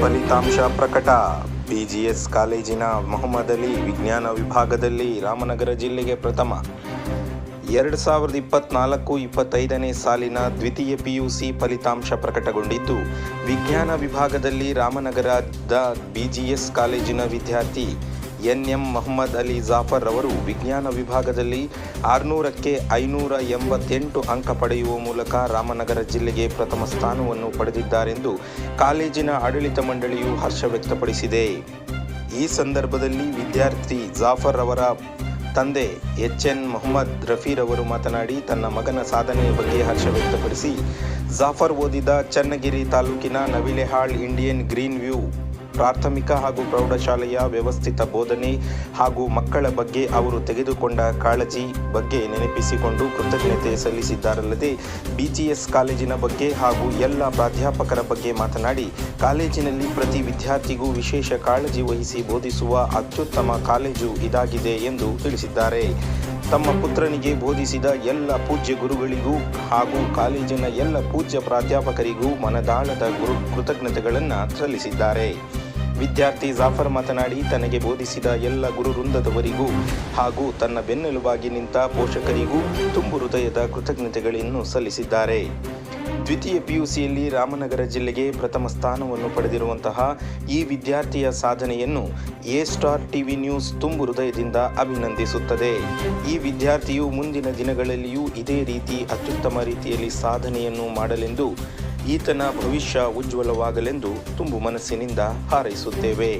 ಫಲಿತಾಂಶ ಪ್ರಕಟ. ಬಿಜಿಎಸ್ ಕಾಲೇಜಿನ ಮೊಹಮ್ಮದ್ ಅಲಿ ವಿಜ್ಞಾನ ವಿಭಾಗದಲ್ಲಿ ರಾಮನಗರ ಜಿಲ್ಲೆಗೆ ಪ್ರಥಮ. ಎರಡು ಸಾವಿರದ ಇಪ್ಪತ್ನಾಲ್ಕು ಇಪ್ಪತ್ತೈದನೇ ಸಾಲಿನ ದ್ವಿತೀಯ ಪಿಯುಸಿ ಫಲಿತಾಂಶ ಪ್ರಕಟಗೊಂಡಿದ್ದು, ವಿಜ್ಞಾನ ವಿಭಾಗದಲ್ಲಿ ರಾಮನಗರದ ಬಿಜಿಎಸ್ ಕಾಲೇಜಿನ ವಿದ್ಯಾರ್ಥಿ ಎನ್ ಎಂ ಮೊಹಮ್ಮದ್ ಅಲಿ ಜಾಫರ್ ಅವರು ವಿಜ್ಞಾನ ವಿಭಾಗದಲ್ಲಿ ಆರುನೂರಕ್ಕೆ ಐನೂರ ಎಂಬತ್ತೆಂಟು ಅಂಕ ಪಡೆಯುವ ಮೂಲಕ ರಾಮನಗರ ಜಿಲ್ಲೆಗೆ ಪ್ರಥಮ ಸ್ಥಾನವನ್ನು ಪಡೆದಿದ್ದಾರೆಂದು ಕಾಲೇಜಿನ ಆಡಳಿತ ಮಂಡಳಿಯು ಹರ್ಷ ವ್ಯಕ್ತಪಡಿಸಿದೆ. ಈ ಸಂದರ್ಭದಲ್ಲಿ ವಿದ್ಯಾರ್ಥಿ ಜಾಫರ್ ಅವರ ತಂದೆ ಎಚ್ ಎನ್ ಮೊಹಮ್ಮದ್ ರಫೀರ್ ಅವರು ಮಾತನಾಡಿ, ತನ್ನ ಮಗನ ಸಾಧನೆಯ ಬಗ್ಗೆ ಹರ್ಷ ವ್ಯಕ್ತಪಡಿಸಿ, ಜಾಫರ್ ಓದಿದ ಚನ್ನಗಿರಿ ತಾಲೂಕಿನ ನವಿಲೆಹಾಳ್ ಇಂಡಿಯನ್ ಗ್ರೀನ್ ವ್ಯೂ ಪ್ರಾಥಮಿಕ ಹಾಗೂ ಪ್ರೌಢಶಾಲೆಯ ವ್ಯವಸ್ಥಿತ ಬೋಧನೆ ಹಾಗೂ ಮಕ್ಕಳ ಬಗ್ಗೆ ಅವರು ತೆಗೆದುಕೊಂಡ ಕಾಳಜಿ ಬಗ್ಗೆ ನೆನಪಿಸಿಕೊಂಡು ಕೃತಜ್ಞತೆ ಸಲ್ಲಿಸಿದ್ದಾರಲ್ಲದೆ ಬಿಜಿಎಸ್ ಕಾಲೇಜಿನ ಬಗ್ಗೆ ಹಾಗೂ ಎಲ್ಲ ಪ್ರಾಧ್ಯಾಪಕರ ಬಗ್ಗೆ ಮಾತನಾಡಿ, ಕಾಲೇಜಿನಲ್ಲಿ ಪ್ರತಿ ವಿದ್ಯಾರ್ಥಿಗೂ ವಿಶೇಷ ಕಾಳಜಿ ವಹಿಸಿ ಬೋಧಿಸುವ ಅತ್ಯುತ್ತಮ ಕಾಲೇಜು ಇದಾಗಿದೆ ಎಂದು ತಿಳಿಸಿದ್ದಾರೆ. ತಮ್ಮ ಪುತ್ರನಿಗೆ ಬೋಧಿಸಿದ ಎಲ್ಲ ಪೂಜ್ಯ ಗುರುಗಳಿಗೂ ಹಾಗೂ ಕಾಲೇಜಿನ ಎಲ್ಲ ಪೂಜ್ಯ ಪ್ರಾಧ್ಯಾಪಕರಿಗೂ ಮನದಾಳದ ಗುರು, ಕೃತಜ್ಞತೆಗಳನ್ನು ಸಲ್ಲಿಸಿದ್ದಾರೆ. ವಿದ್ಯಾರ್ಥಿ ಜಾಫರ್ ಮಾತನಾಡಿ, ತನಗೆ ಬೋಧಿಸಿದ ಎಲ್ಲ ಗುರುವೃಂದದವರಿಗೂ ಹಾಗೂ ತನ್ನ ಬೆನ್ನೆಲುಬಾಗಿ ನಿಂತ ಪೋಷಕರಿಗೂ ತುಂಬು ಹೃದಯದ ಕೃತಜ್ಞತೆಗಳನ್ನು ಸಲ್ಲಿಸಿದ್ದಾರೆ. ದ್ವಿತೀಯ ಪಿಯುಸಿಯಲ್ಲಿ ರಾಮನಗರ ಜಿಲ್ಲೆಗೆ ಪ್ರಥಮ ಸ್ಥಾನವನ್ನು ಪಡೆದಿರುವಂತಹ ಈ ವಿದ್ಯಾರ್ಥಿಯ ಸಾಧನೆಯನ್ನು ಎ ಸ್ಟಾರ್ ಟಿವಿ ನ್ಯೂಸ್ ತುಂಬು ಹೃದಯದಿಂದ ಅಭಿನಂದಿಸುತ್ತದೆ. ಈ ವಿದ್ಯಾರ್ಥಿಯು ಮುಂದಿನ ದಿನಗಳಲ್ಲಿಯೂ ಇದೇ ರೀತಿ ಅತ್ಯುತ್ತಮ ರೀತಿಯಲ್ಲಿ ಸಾಧನೆಯನ್ನು ಮಾಡಲೆಂದು ಈತನ ಭವಿಷ್ಯ ಉಜ್ವಲವಾಗಲೆಂದು ತುಂಬು ಮನಸ್ಸಿನಿಂದ ಹಾರೈಸುತ್ತೇವೆ.